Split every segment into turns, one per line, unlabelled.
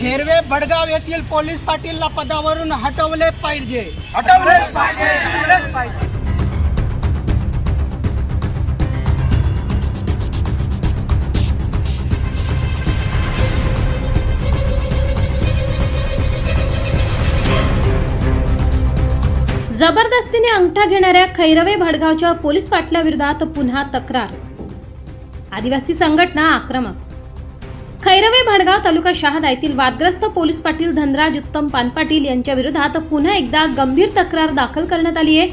खेरवे बडगाव येथील पोलीस पाटीलला पदावरून हटवले पाहिजे.
हटवले पाहिजे
जबरदस्तीने अंगठा घेणाऱ्या खैरवे भडगावच्या पोलीस पाटलाविरोधात पुन्हा तक्रार. आदिवासी संघटना आक्रमक. खैरवे भाडगाव तालुका शहादा येथील वादग्रस्त पोलीस पाटील धनराज उत्तम पानपाटील यांच्या विरोधात पुन्हा एकदा गंभीर तक्रार दाखल करण्यात आली आहे.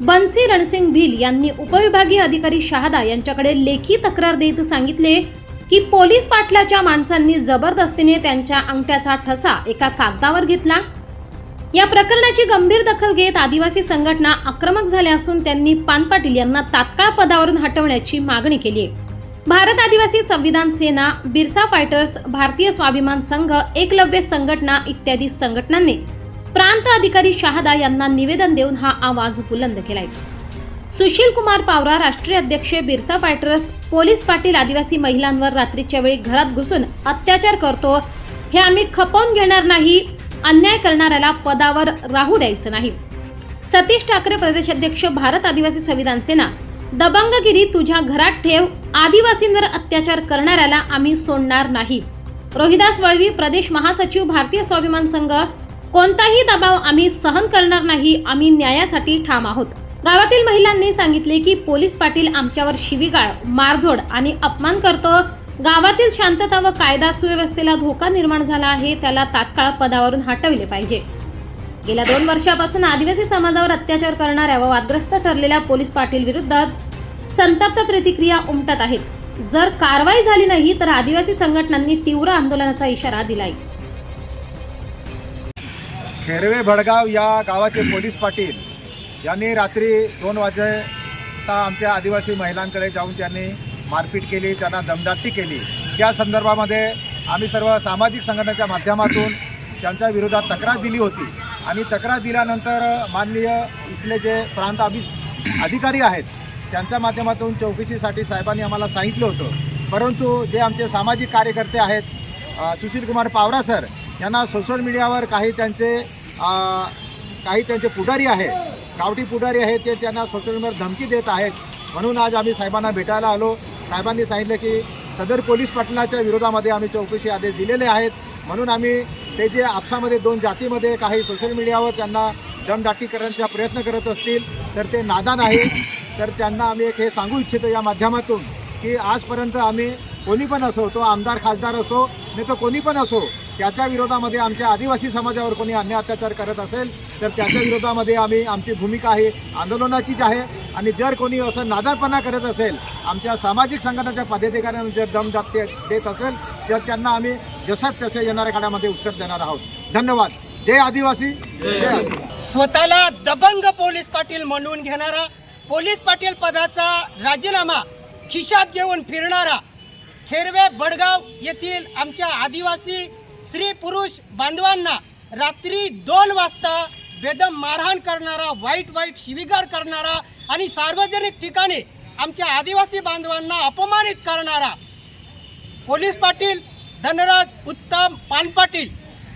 बन्सी रणसिंग भिल यांनी उपविभागीय अधिकारी शहादा यांच्याकडे लेखी तक्रार देत सांगितले की पोलीस पाटलाच्या माणसांनी जबरदस्तीने त्यांच्या अंगठ्याचा ठसा एका कागदावर घेतला. या प्रकरणाची गंभीर दखल घेत आदिवासी संघटना आक्रमक झाल्या असून त्यांनी पानपाटील यांना तात्काळ पदावरून हटवण्याची मागणी केली आहे. भारत आदिवासी संविधान सेना बिरसा फायटर्स भारतीय स्वाभिमान संघ एकलव्य संघटना इत्यादी संघटनांनी प्रांत अधिकारी शहादा यांना निवेदन देऊन हा आवाज बुलंद केलाय. सुशील कुमार पावरा राष्ट्रीय अध्यक्ष बिरसा फायटर्स पोलीस पाटील आदिवासी महिलांवर रात्रीच्या वेळी घरात घुसून अत्याचार करतो हे आम्ही खपवून घेणार नाही अन्याय करणाऱ्याला पदावर राहू द्यायचं नाही. सतीश ठाकरे प्रदेश अध्यक्ष भारत आदिवासी संविधान सेना दबंगगिरी तुझ्या घरात ठेव. आदिवासींवर अत्याचार करणाऱ्याला आम्ही सोडणार नाही. रोहिदास वळवी प्रदेश महासचिव भारतीय स्वाभिमान संघ कोणताही दबाव आम्ही सहन करणार नाही. आम्ही न्यायासाठी ठाम आहोत. गावातील महिलांनी सांगितले की पोलीस पाटील आमच्यावर शिवीगाळ मारझोड आणि अपमान करतो. गावातील शांतता व कायदा सुव्यवस्थेला धोका निर्माण झाला आहे. त्याला तात्काळ पदावरून हटविले पाहिजे. गेल्या दोन वर्षापासून आदिवासी समाजावर अत्याचार करणाऱ्या व वादग्रस्त ठरलेल्या पोलीस पाटील विरुद्ध संतप्त प्रतिक्रिया उमटत आहेत. जर कारवाई झाली नाही तर आदिवासी संघटनांनी तीव्र आंदोलनाचा इशारा दिलाय.
खेरवे भडगाव या गावाचे पोलीस पाटील यांनी रात्री दोन वाजेता आमच्या आदिवासी महिलांकडे जाऊन त्यांनी मारपीट केली त्यांना दमदाटी केली. त्या संदर्भामध्ये आम्ही सर्व सामाजिक संघटनेच्या माध्यमातून त्यांच्या विरोधात तक्रार दिली होती. आणि तक्रार दिल्यानंतर माननीय इथले जे प्रांत अभिस अधिकारी आहेत त्यांच्या माध्यमातून चौकशीसाठी साहेबांनी आम्हाला सांगितलं होतं. परंतु जे आमचे सामाजिक कार्यकर्ते आहेत सुशीलकुमार सुशील कुमार पावरा सर यांना सोशल मीडियावर काही त्यांचे काही त्यांचे पुढारी आहे गावठी पुढारी आहेत ते त्यांना सोशल मीडियावर धमकी देत आहेत. म्हणून आज आम्ही साहेबांना भेटायला आलो. साहेबांनी सांगितलं की सदर पोलीस पाटलाच्या विरोधामध्ये आम्ही चौकशी आदेश दिलेले आहेत. म्हणून आम्ही ते जे आपसामध्ये दोन जातीमध्ये काही सोशल मीडियावर त्यांना दमदाटी करण्याचा प्रयत्न करत असतील तर ते नादान आहे. तर त्यांना आम्ही एक हे सांगू इच्छितो या माध्यमातून की आजपर्यंत आम्ही कोणी पण असो तो आमदार खासदार असो नाही तो कोणी पण असो त्याच्या विरोधामध्ये आमच्या आदिवासी समाजावर कोणी अन्य अत्याचार करत असेल तर त्याच्या विरोधामध्ये आम्ही आमची भूमिका आहे आंदोलनाचीच आहे. आणि जर कोणी असं नादारपणा करत असेल आमच्या सामाजिक संघटनाच्या पदाधिकाऱ्यांना जर दम दात देत असेल तर त्यांना आम्ही जसंच तसे येणाऱ्या काळामध्ये उत्तर देणार आहोत. धन्यवाद. जय आदिवासी. जय आदिवासी.
स्वतःला दबंग पोलीस पाटील म्हणून घेणारा पोलीस पाटील पदाचा राजीनामा खिशात घेऊन फिरणारा खेरवे बडगाव येथील आमच्या आदिवासी स्त्री पुरुष बांधवांना रात्री दोन वाजता बेदम मारहाण करणारा वाईट वाईट शिवीगाळ करणारा आणि सार्वजनिक ठिकाणी आमच्या आदिवासी बांधवांना अपमानित करणारा पोलीस पाटील धनराज उत्तम पानपाटील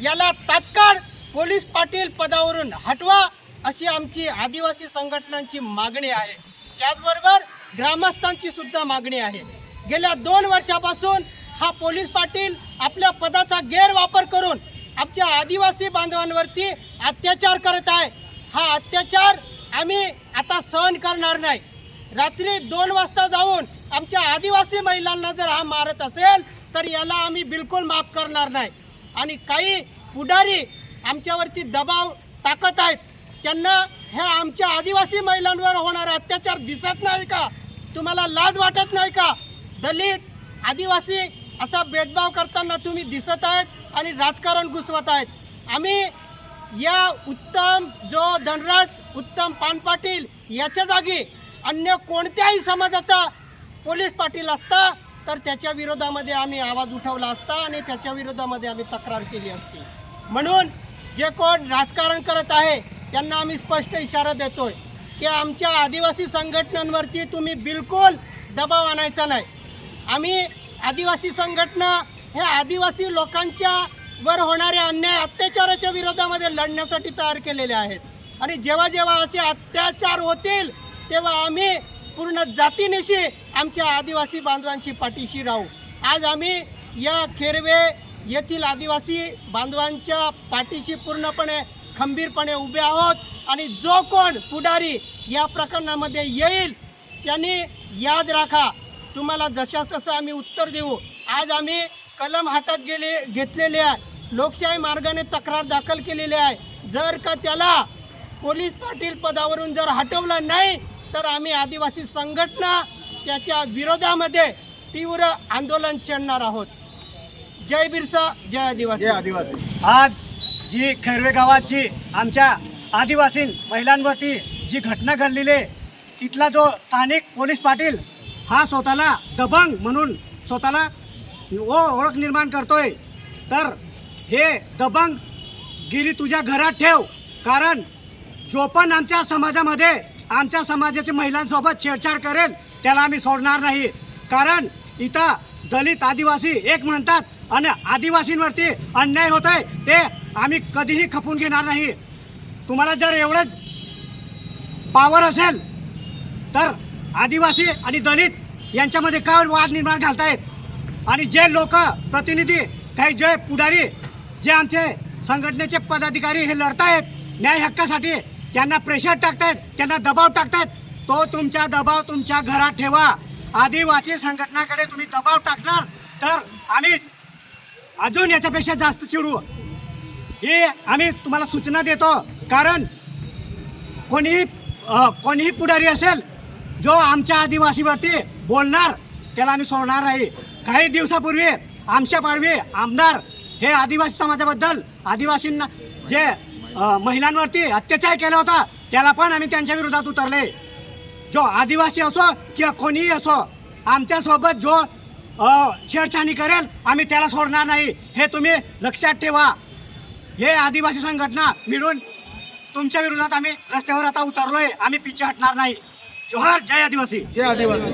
याला तात्काळ पोलीस पाटील पदावरून हटवा अशी आमची आदिवासी संघटनांची मागणी आहे. त्याचबरोबर ग्रामस्थांची सुद्धा मागणी आहे. गेल्या दोन वर्षापासून हा पोलीस पाटील आपल्या पदाचा गैरवापर करून आमच्या आदिवासी बांधवांवरती अत्याचार करत आहे. हा अत्याचार आम्ही आता सहन करणार नाही. रात्री दोन वाजता जाऊन आमच्या आदिवासी महिलांना जर हा मारत असेल तर याला आम्ही बिलकुल माफ करणार नाही. आणि काही पुढारी आमच्यावरती दबाव टाकत आहेत. त्यांना ह्या आमच्या आदिवासी महिलांवर होणारा अत्याचार दिसत नाही का? तुम्हाला लाज वाटत नाही का? दलित आदिवासी असा भेदभाव करताना तुम्ही दिसत आहेत आणि राजकारण घुसवत आहेत. आम्ही या उत्तम जो धनराज उत्तम पानपाटील याच्या जागी अन्य कोणत्याही समाजाचा पोलीस पाटील असता तर त्याच्या विरोधामध्ये आम्ही आवाज उठवला असता आणि त्याच्या विरोधामध्ये आम्ही तक्रार केली असती. म्हणून जे कोण राजकारण करत आहे त्यांना आम्ही स्पष्ट इशारा देतोय की आमच्या आदिवासी संघटनांवरती तुम्ही बिलकुल दबाव आणायचा नाही. आम्ही आदिवासी संघटना हे आदिवासी लोकांच्या वर होणारे अन्याय अत्याचाराच्या विरोधामध्ये लढण्यासाठी तयार केलेले आहेत. आणि जेव्हा जेव्हा असे अत्याचार होतील तेव्हा आम्ही पूर्ण जातीनिशी आमच्या आदिवासी बांधवांची पाठीशी राहू. आज आम्ही या खेरवे येथील आदिवासी बांधवांच्या पाठीशी पूर्णपणे खंबीरपणे उभे आहोत आणि जो कोण पुढारी या प्रकरणामध्ये येईल त्यांनी याद राखा. तुम्हाला जशा तसं आम्ही उत्तर देऊ. आज आम्ही कलम हातात गेले घेतलेले आहे. लोकशाही मार्गाने तक्रार दाखल केलेली आहे. जर का त्याला पोलीस पाटील पदावरून जर हटवलं नाही तर आम्ही आदिवासी संघटना त्याच्या विरोधामध्ये तीव्र आंदोलन छेडणार आहोत. जय बिरसा जय आदिवासी.
आदिवासी.
आज जी खैरवे गावाची आमच्या आदिवासी महिलांवरती जी घटना घडलेली आहे तिथला जो स्थानिक पोलीस पाटील हा स्वतःला दबंग म्हणून स्वतःला ओ ओळख निर्माण करतोय. तर हे दबंग गिरी तुझ्या घरात ठेव. कारण जो पण आमच्या समाजामध्ये आमच्या समाजाच्या महिलांसोबत छेडछाड करेल त्याला आम्ही सोडणार नाही. कारण इथं दलित आदिवासी एक म्हणतात आणि आदिवासींवरती अन्याय होत आहे ते आम्ही कधीही खपून घेणार नाही. तुम्हाला जर एवढंच पावर असेल तर आदिवासी आणि दलित यांच्यामध्ये काय वाद निर्माण घालतायत? आणि जे लोक प्रतिनिधी काही जे पुढारी जे आमचे संघटनेचे पदाधिकारी हे लढतायत न्याय हक्कासाठी त्यांना प्रेशर टाकतायत त्यांना दबाव टाकतायत तो तुमचा दबाव तुमच्या घरात ठेवा. आदिवासी संघटनाकडे तुम्ही दबाव टाकणार तर आम्ही अजून याच्यापेक्षा जास्त चिडू. ही आम्ही तुम्हाला सूचना देतो. कारण कोणीही कोणीही पुढारी असेल जो आमच्या आदिवासीवरती बोलणार त्याला आम्ही सोडणार नाही. काही दिवसापूर्वी आमच्या पाडवी आमदार हे आदिवासी समाजाबद्दल आदिवासींना जे महिलांवरती अत्याचार केला होता त्याला पण आम्ही त्यांच्या विरोधात उतरले. जो आदिवासी असो किंवा कोणीही असो आमच्यासोबत जो छेडछाणी करेल आम्ही त्याला सोडणार नाही. हे तुम्ही लक्षात ठेवा. हे आदिवासी संघटना मिळून तुमच्या विरोधात आम्ही रस्त्यावर आता उतरलोय. आम्ही पिछे हटणार नाही. जोहार जय आदिवासी.
जे आदिवासी.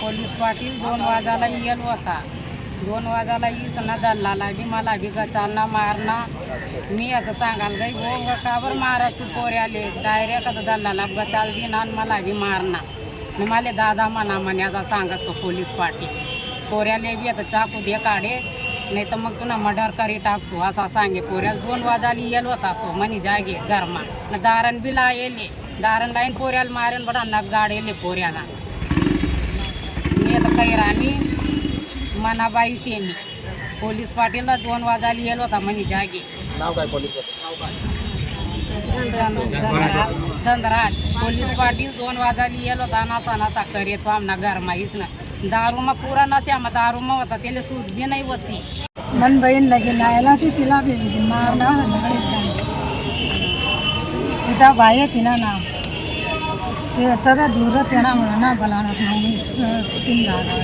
पोलीस पाटील दोन वाजाला येल होता. दोन वाजाला येस ना दल्लाला बी मला बी गचालना मारना मी आता सांगाल गाई हो का काबर महाराष्ट्र पोरे आले डायरेक्ट आता दल्लाला गचाल देना आणि मला बी मारना मी मला दादा म्हणा म्हण्याचा सांगत तो पोलीस पार्टी पोऱ्याले बी आता चाकू दे काढे नाही तर मग तुला मर्डर करी टाकतो असा सांगे पोऱ्याला. दोन वाजाली येल होता तो मनी जागे गरमा न दारण बी ला येले दारण लाईन पोऱ्याला मारेन बडा नग गाडेले पोऱ्याला. मी आता कैराणी मनाबाई सेमी. पोलीस पाटीलला दोन वाजायला येलो होता म्हणे जागे.
नाव काय पोलीस
पाटील? दोन वाजायला येलो होता नासा नासा करेत आमना घरमाहीच ना दारूमा पुरा नसे आम्हा दारूमा होता त्याला सूट बी नाही होती
मन बहीण लगे लायला ती तिला बी घाल. तिचा बाय तिना ना. ते तर दूर त्यांना म्हणा बलाना मी तीन झाला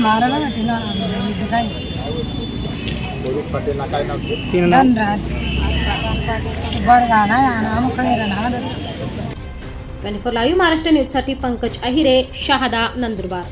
मारलं ना तिला काय? धनराज. नाही आणा राहणार
ट्वेंटी फोर लाईव्ह महाराष्ट्र न्यूजसाठी पंकज अहिरे शहादा नंदुरबार.